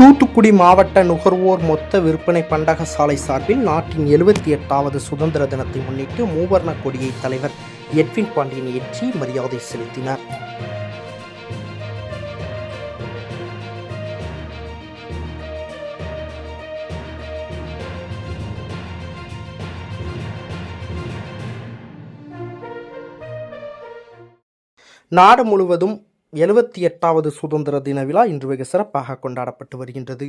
தூத்துக்குடி மாவட்ட நுகர்வோர் மொத்த விற்பனை பண்டக சாலை சார்பில் நாட்டின் எழுபத்தி எட்டாவது சுதந்திர தினத்தை முன்னிட்டு மூவர்ண கொடியை தலைவர் எட்வின் பாண்டியன் ஏற்றி மரியாதை செலுத்தினார். நாடு முழுவதும் எழுபத்தி எட்டாவது சுதந்திர தின விழா இன்று வெகு சிறப்பாக கொண்டாடப்பட்டு வருகின்றது.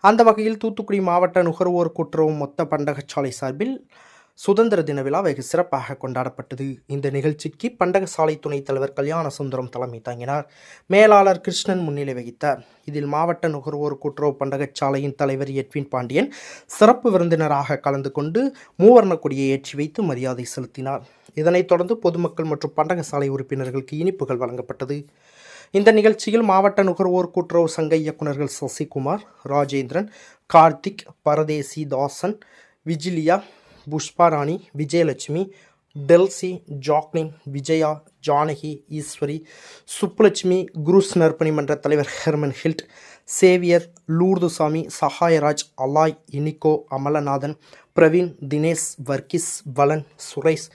அந்த வகையில் தூத்துக்குடி மாவட்ட நுகர்வோர் கூட்டுறவு மொத்த பண்டகசாலை சார்பில் சுதந்திர தின விழா வெகு சிறப்பாக கொண்டாடப்பட்டது. இந்த நிகழ்ச்சிக்கு பண்டகசாலை துணைத் தலைவர் கல்யாண சுந்தரம் தலைமை தாங்கினார். மேலாளர் கிருஷ்ணன் முன்னிலை வகித்தார். இதில் மாவட்ட நுகர்வோர் கூட்டுறவு பண்டகசாலையின் தலைவர் எட்வின் பாண்டியன் சிறப்பு விருந்தினராக கலந்து கொண்டு மூவர்ண கொடியை ஏற்றி வைத்து மரியாதை செலுத்தினார். இதனைத் தொடர்ந்து பொதுமக்கள் மற்றும் பண்டகசாலை உறுப்பினர்களுக்கு இனிப்புகள் வழங்கப்பட்டது. இந்த நிகழ்ச்சியில் மாவட்ட நுகர்வோர் கூட்டுறவு சங்க இயக்குநர்கள் Sasikumar Rajendran Karthik Paradesi Dasan Vijilia Pushparani Vijayalakshmi Delcy Jacqueline Vijaya Janaki Eswari Subbulakshmi cruise நற்பணி மன்ற தலைவர் Herman hilt Xavier Lourdusamy Sagayaraj Aloy Inigo Amalanathan Praveen Dinesh Varghese Valan Suresh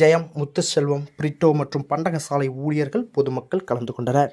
Jeyam Muthuselvam Brito மற்றும் பண்டகசாலை ஊழியர்கள் பொதுமக்கள் கலந்து கொண்டனர்.